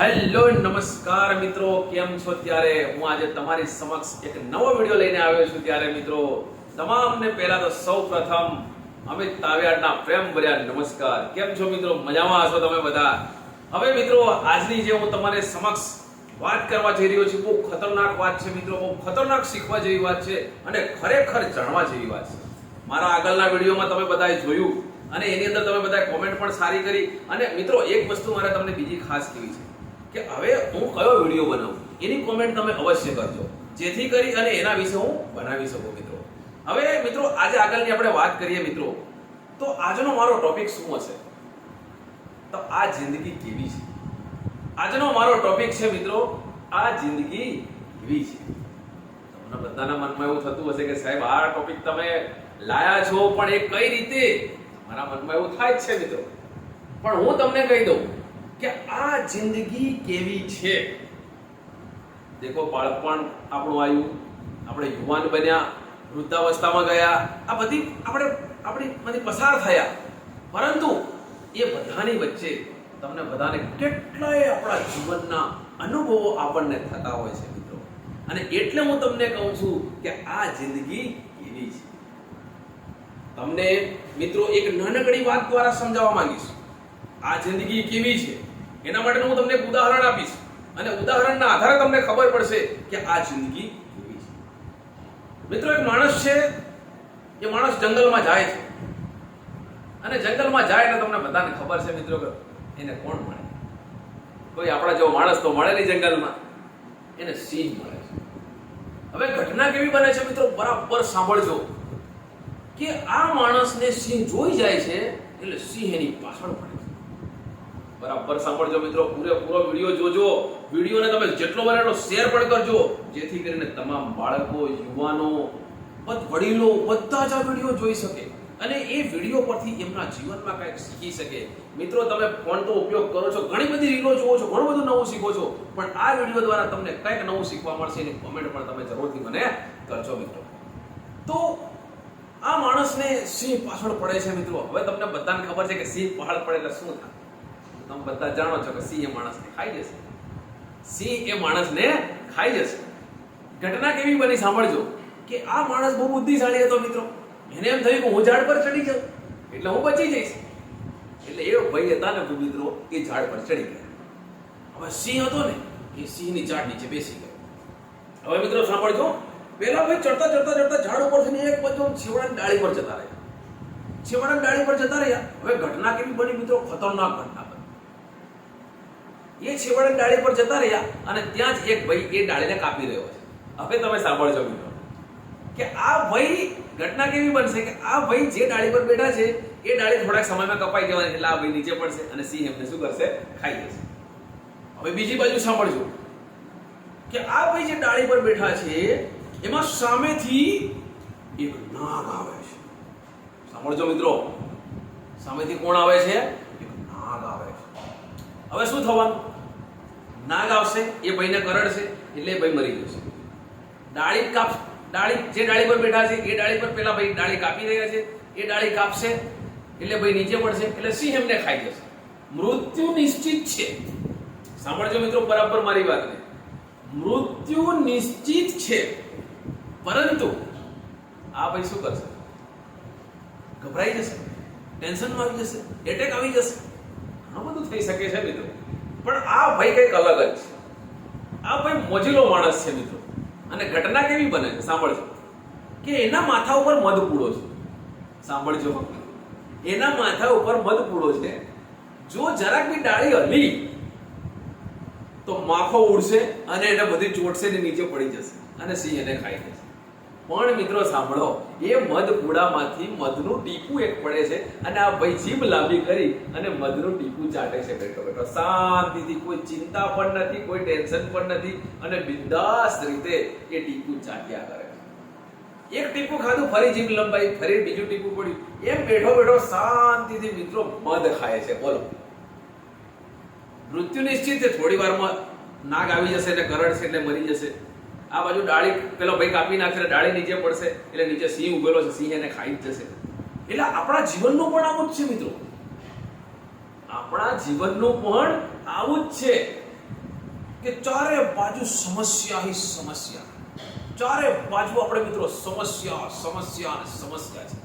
Hello, નમસ્કાર મિત્રો. કેમ છો ત્યારે હું આજે તમારી સમક્ષ એક નવો વીડિયો લઈને આવ્યો છું ત્યારે મિત્રો, તમામને પહેલા તો સૌ પ્રથમ અમિત તાવ્યાડના પ્રેમ ભર્યા નમસ્કાર. કેમ છો મિત્રો? મજામાં હશો તમે બધા? હવે મિત્રો, આજની જે હું તમારી સમક્ષ વાત કરવા જઈ રહ્યો છું, બહુ ખતરનાક વાત છે મિત્રો, બહુ ખતરનાક શીખવા જેવી વાત છે અને ખરેખર જાણવા જેવી વાત છે. મારા આગળના વિડીયોમાં તમે બધાએ જોયું અને એની અંદર તમે બધાએ કોમેન્ટ પણ સારી કરી. અને મિત્રો, એક વસ્તુ મારે તમને બીજી ખાસ કહેવી છે. કે હવે હું કયો વીડિયો બનાવું? એની કોમેન્ટ તમે અવશ્ય કરજો. જેથી કરી અને એના વિશે હું બનાવી શકું, મિત્રો. હવે, મિત્રો, આજે આગળની આપણે વાત કરીએ, મિત્રો. તો આજનો મારો ટોપિક શું હશે? તો આ જિંદગી કેવી છે? આજનો મારો ટોપિક છે, મિત્રો, આ જિંદગી કેવી છે? તમને બધાના મનમાં એવું થતું હશે કે, સાહેબ, આ ટોપિક તમે લાયા છો, પણ એ કઈ રીતે? મારા મનમાં એવું થાય જ છે, મિત્રો. પણ હું તમને કહી દઉં કે આ જિંદગી કેવી છે? દેખો બાળપણ આપણું આવ્યું આપણે યુવાન બન્યા, વૃદ્ધાવસ્થામાં ગયા, આ બધી આપણે, આપણી બધી પસાર થયા. પરંતુ એ બધાની વચ્ચે તમને બધાને કેટલાય આપણા જીવનના અનુભવો આપણને થતા હોય છે, મિત્રો. અને એટલે હું તમને કહું છું કે આ જિંદગી કેવી છે. તમને, મિત્રો, એક નાનકડી વાત દ્વારા સમજાવવા માંગીશ. આ જિંદગી કેવી છે? એના માટે હું તમને એક ઉદાહરણ આપીશ. અને ઉદાહરણના આધારે તમને ખબર પડશે કે આ જિંદગી કેવી છે. મિત્રો, એક માણસ છે, એ માણસ જંગલમાં જાય છે. અને જંગલમાં જાય એટલે તમને બધાને ખબર છે મિત્રો, કે એને કોણ મળે? કોઈ આપણા જેવો માણસ તો મળે નહીં જંગલમાં. એને સિંહ મળે છે. હવે ઘટના કેવી બને છે મિત્રો? બરાબર સાંભળજો. કે આ માણસને સિંહ જોઈ જાય છે, એટલે સિંહ એની પાછળ પડે. બરાબર, સાંભળજો મિત્રો, પૂરેપૂરો વીડિયો જોજો. વિડીયોને તમે જેટલો બને એટલો શેર પણ કરજો, જેથી કરીને તમામ બાળકો, યુવાનો, બધ- વડીલો બધા જ આ વીડિયો જોઈ શકે અને એ વીડિયો પરથી એમના જીવનમાં કંઈક શીખી શકે. મિત્રો, તમે ફોન તો ઉપયોગ કરો છો, ઘણી બધી રીલો જુઓ છો, ઘણું બધું નવું શીખો છો, પણ આ વીડિયો દ્વારા તમને કંઈક નવું શીખવા મળશે એની કોમેન્ટ પણ તમે જરૂરથી મને કરજો મિત્રો. તો આ માણસને સિંહ પાછળ પડે છે મિત્રો. હવે તમને બધાને ખબર છે કે સિંહ પહાડ પડે એટલે શું થાય? તમે બધા જાણો છો કે સિંહ એ માણસને ખાઈ જશે. સિંહ એ માણસને ખાઈ જશે. ઘટના કેવી બની સાંભળજો કે આ માણસ બહુ બુદ્ધિશાળી હતો મિત્રો. એને એમ થયું કે હું ઝાડ પર ચડી જાઉં. એટલે હું બચી જઈશ. એટલે એ ભાઈ હતા ને મિત્રો, એ ઝાડ પર ચડી ગયા. હવે સિંહ હતો ને, એ સિંહની ઝાડ નીચે બેસી ગયો. હવે મિત્રો સાંભળજો. પેલા ભાઈ ચડતા ચડતા ચડતા ઝાડ ઉપરથી એક બાજુ છેવડાની ડાળી પર જતા રહ્યા. છેવડાની ડાળી પર જતા રહ્યા. હવે ઘટના કેવી બની, મિત્રો? ખતરનાક ઘટના. એ છેવાડે ડાળી પર જતા રહ્યા અને ત્યાં જ એક ભાઈ એ ડાળીને કાપી રહ્યો છે. હવે તમે સાંભળજો મિત્રો કે આ ભાઈ ઘટના કેવી બનશે કે આ ભાઈ જે ડાળી પર બેઠા છે, એ ડાળી થોડાક સમયમાં કપાઈ જવાની એટલે આ ભાઈ નીચે પડશે અને સિંહ એમને શું કરશે? ખાઈ જશે હવે બીજી બાજુ સાંભળજો કે આ ભાઈ જે ડાળી પર બેઠા છે, એમાં સામેથી એક નાગ આવે છે. સાંભળજો મિત્રો. સામેથી કોણ આવે છે? એક નાગ આવે છે. હવે શું થવાનું? નાગ આવશે, એ ભાઈને કરડશે, એટલે ભાઈ મરી જશે. ડાળી કાપ, ડાળી, જે ડાળી પર બેઠા છે, એ ડાળી પર પેલા ભાઈ ડાળી કાપી રહ્યા છે, એ ડાળી કાપશે, એટલે ભાઈ નીચે પડશે, એટલે સિંહ એમને ખાઈ જશે. મૃત્યુ નિશ્ચિત છે. સાંભળજો મિત્રો, બરાબર મારી વાતને. મૃત્યુ નિશ્ચિત છે. પરંતુ, આ ભાઈ શું કરશે? ગભરાઈ જશે, ટેન્શનમાં આવી જશે એટેક આવી જશે. ઘણું બધું થઈ શકે છે મિત્રો. પણ આ ભાઈ કંઈક અલગ જ છે. આ ભાઈ મોજીલો માણસ છે મિત્રો. અને ઘટના કેવી બને છે? સાંભળજો. કે એના માથા ઉપર મધ પૂડો છે. સાંભળજો. એના માથા ઉપર મધ પૂડો છે. જો જરાક બી ડાળી હલી, તો માખો ઉડશે અને એને બધી ચોટશે ને નીચે પડી જશે અને સિંહ એને ખાઈ જશે પણ મિત્રો સાંભળો, એ મધ પૂડામાંથી મધનું ટીપું એક પડે છે અને આ ભાઈ જીભ લાંબી કરી અને મધનું ટીપું ચાટે છે બેઠો બેઠો શાંતિથી, કોઈ ચિંતા પણ નથી, કોઈ ટેન્શન પણ નથી અને બિંદાસ રીતે એ ટીપું ચાટ્યા કરે છે. એક ટીપું ખાધું, ફરી જીભ લંબાઈ, ફરી બીજું ટીપું પડ્યું. એમ બેઠો બેઠો શાંતિથી મિત્રો મધ ખાય છે. બોલો. મૃત્યુ નિશ્ચિત છે. થોડી વારમાં નાગ આવી જશે એટલે કરડશે એટલે મરી જશે. આ બાજુ ડાળી પેલો ભાઈ કાપી નાખે, ડાળી નીચે પડશે, એટલે નીચે સિંહ ઉભેલો છે, સિંહ એને ખાઈ જ જશે. એટલે આપણા જીવનનું પણ આવું જ છે, મિત્રો. આપણા જીવનનું પણ આવું જ છે કે ચારે બાજુ સમસ્યા હી સમસ્યા. ચારે બાજુ આપણે, મિત્રો, સમસ્યા સમસ્યા અને સમસ્યા છે.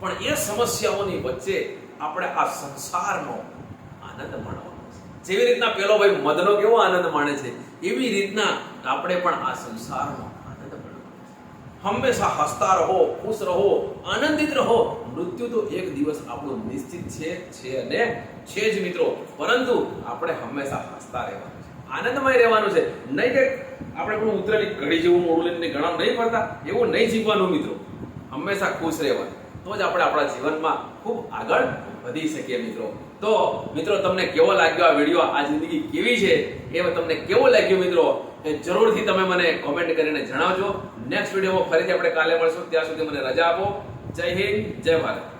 પણ એ સમસ્યાઓની વચ્ચે આપણે આ સંસારનો આનંદ માણવાનો જેવી રીતના પેલો ભાઈ મદનો કેવો આનંદ માણે છે, એવી રીતના આપણે પણ આ સંસારનો આનંદ માણવો હંમેશા હસતા રહો, ખુશ રહો, આનંદિત રહો. મૃત્યુ તો એક દિવસ આપણું નિશ્ચિત છે છે અને છે જ મિત્રો. પરંતુ આપણે હંમેશા હસતા રહેવાનું છે. આનંદમય રહેવાનું છે. નહીં કે આપણે કોઈ ઉતરેલી ઘડી જેવું મોડું લઈને ઘણા નહીં ફરતા, એવું નહીં જીવવાનું મિત્રો. હંમેશા ખુશ રહેવાનું. તો જ આપણે આપણા જીવનમાં ખૂબ આગળ વધી શકીએ મિત્રો. તો મિત્રો, તમને કેવો લાગ્યો આ વીડિયો? આ જિંદગી કેવી છે? એ તમને કેવો લાગ્યો મિત્રો? એ જરૂરથી તમે મને કોમેન્ટ કરીને જણાવજો. નેક્સ્ટ વિડીયોમાં ફરીથી આપણે કાલે મળશું. ત્યાં સુધી મને રજા આપો. જય હિન્દ, જય ભારત.